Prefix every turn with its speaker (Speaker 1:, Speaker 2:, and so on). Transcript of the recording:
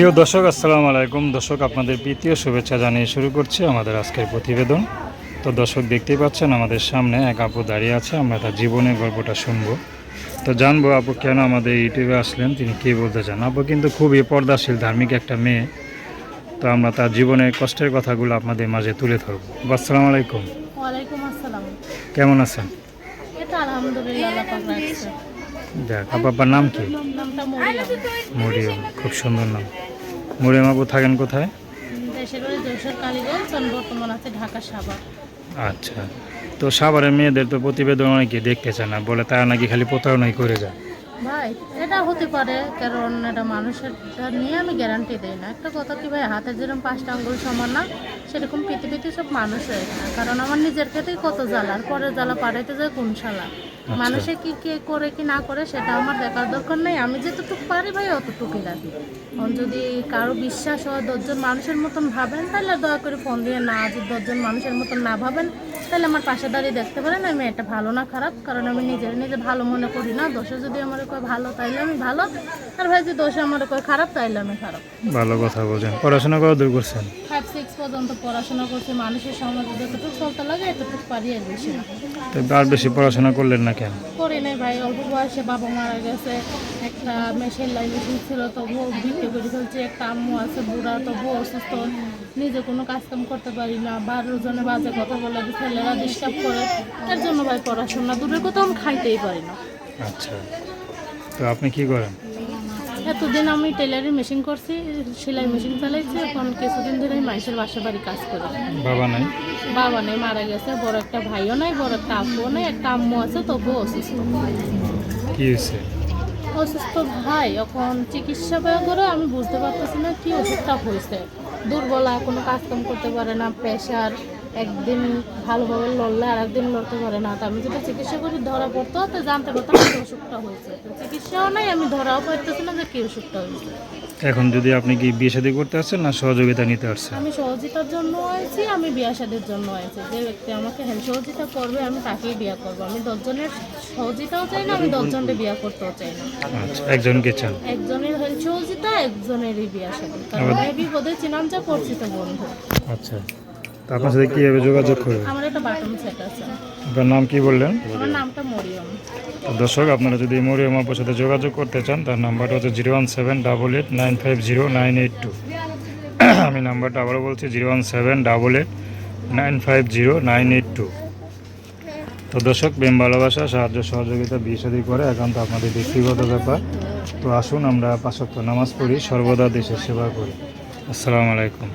Speaker 1: প্রিয় দর্শক আসসালামু আলাইকুম। দর্শক আপনাদের প্রীতীয় শুভেচ্ছা জানিয়ে শুরু করছি আমাদের আজকের প্রতিবেদন। তো দর্শক দেখতেই পাচ্ছেন আমাদের সামনে এক আপু দাঁড়িয়ে আছে আমরা তার জীবনের গল্পটা শুনব। তো জানব আপু কেন আমাদের ইউটিউবে আসলেন তিনি কী বলতে চান? আপু কিন্তু খুবই পর্দাশীল ধার্মিক একটা মেয়ে। তো আমরা তার জীবনের কষ্টের কথাগুলো আপনাদের মাঝে তুলে ধরবো। আসসালামু আলাইকুম। কেমন আছেন?
Speaker 2: আলহামদুলিল্লাহ
Speaker 1: দেখ আপনার নাম কি?
Speaker 2: মরিয়ম
Speaker 1: খুব সুন্দর নাম। মরিয়ম আপু থাকেন কোথায়?
Speaker 2: দেশের বাড়ি যশোর কালীগঞ্জ বর্তমান আছে ঢাকা সাভার।
Speaker 1: আচ্ছা তো সাভারের মেয়েদের তো প্রতিবেদন অনেকে দেখতে চায় না বলে তারা নাকি খালি প্রতারণাই করে যায়।
Speaker 2: ভাই এটা হতে পারে কারণ এটা মানুষের নিয়ে আমি গ্যারান্টি দিই না। একটা কথা কি ভাই হাতের যেরকম পাঁচটা আঙ্গুল সমান না সেরকম পৃথিবীতে সব মানুষ হয়ে না কারণ আমার নিজের ক্ষেত্রেই কত জ্বালা আর পরের জ্বালা পাড়াইতে যায় কোন শালা? মানুষে কি কে করে কি না করে সেটা আমার দেখার দরকার নেই। আমি যতটুকু পারি ভাই অতটুকুই রাখি যদি কারও বিশ্বাস হয় দশজন মানুষের মতন ভাবেন তাহলে দয়া করে ফোন দিয়ে না যদি দশজন মানুষের মতন না ভাবেন তাহলে আমার পাশে দাঁড়িয়ে দেখতে পারেন। আমি এটা ভালো না খারাপ কারণ আমি নিজের নিজে ভালো মনে করি না। দোষে যদি আমার কয় ভালো তাইলে আমি ভালো। আর ভাই যদি দোষে আমার কয় খারাপ তাইলে আমি খারাপ।
Speaker 1: ভালো কথা বলছেন। পড়াশোনা কত দূর করছেন?
Speaker 2: ফাইভ সিক্স পর্যন্ত পড়াশোনা করছি। মানুষের সমাজে যতটুকু চলতে লাগে এতটুকু পারি আর বেশি না।
Speaker 1: আর বেশি পড়াশোনা করলেন না কেন?
Speaker 2: করি নাই ভাই অল্প বয়সে বাবা মারা গেছে একটা মেশিন লাইন মেশিন ছিল বউ বিক্রি করে ফেলছে একটা আম্মু আছে বুড়া তো বউ অসুস্থ নিজে কোনো কাজকাম করতে পারি না বারো জনে বাজে কথা বলে ছেলেরা ডিস্টার্ব করে এর জন্য ভাই পড়াশোনা দূরের কোথাও আমি খাইতেই পারি না।
Speaker 1: আচ্ছা তো আপনি কি করেন?
Speaker 2: এতদিন আমি টেলারিং মেশিন করছি সেলাই মেশিন চালাইছি এখন কিছুদিন ধরে আমি মানুষের বাসা বাড়ি কাজ করি।
Speaker 1: বাবা নাই?
Speaker 2: বাবা নেই মারা গেছে বড় একটা ভাইও নাই বড় একটা আপুও নেই একটা আম্মু আছে তবুও অসুস্থ।
Speaker 1: কি হয়েছে?
Speaker 2: অসুস্থ ভাই এখন চিকিৎসা ব্যয় করে আমি বুঝতে পারতেছি না কি ওষুধটা হয়েছে। দুর্বলা কোনো কাজকাম করতে পারে না প্রেশার একদিন ভালোভাবে লড়লে আর একদিন লড়তে পারে না। তো আমি যদি চিকিৎসা করি ধরা পড়তো তো জানতে পারতাম কি অসুখটা হয়েছে। তো চিকিৎসাও নাই আমি ধরাও পারতেছি না যে কি অসুখটা হয়েছে।
Speaker 1: এখন যদি আপনি কি বিয়ে শাদী করতে আসছেন না সহযোগিতা নিতে আসছেন?
Speaker 2: আমি সহজিতার জন্য আইছি আমি বিয়া শাদির জন্য আইছি। যে ব্যক্তি আমাকে হেল্প সহযোগিতা করবে আমি তাকেই বিয়া করব। আমি দশজনের সহযোগিতাও চাই না আমি দশজনকে বিয়া করতেও চাই না।
Speaker 1: আচ্ছা একজনকে চান?
Speaker 2: একজনের হেল্প সহযোগিতা একজনেরই বিয়া শাদী। কারণ এই বিপদে চিনাম যা পরিচিত বন্ধু।
Speaker 1: আচ্ছা। তো আপনার সাথে কীভাবে যোগাযোগ করবেন
Speaker 2: আমার একটা বাটন সেট আছে।
Speaker 1: আপনার নাম কি বললেন?
Speaker 2: আমার নামটা মরিয়ম।
Speaker 1: দর্শক আপনারা যদি মরিয়ম আপুর সাথে যোগাযোগ করতে চান তার নাম্বারটা হচ্ছে zero one seven double eight nine five zero nine eight two. আমি নাম্বারটা আবারও বলছি zero one seven double eight nine five zero nine eight two. তো দর্শক প্রেম ভালোবাসা সাহায্য সহযোগিতা বিয়ে শাদী করে একান্ত আপনাদের ব্যক্তিগত ব্যাপার। তো আসুন আমরা পাঁচক্য নামাজ পড়ি সর্বদা দেশের সেবা করি। আসসালামু আলাইকুম।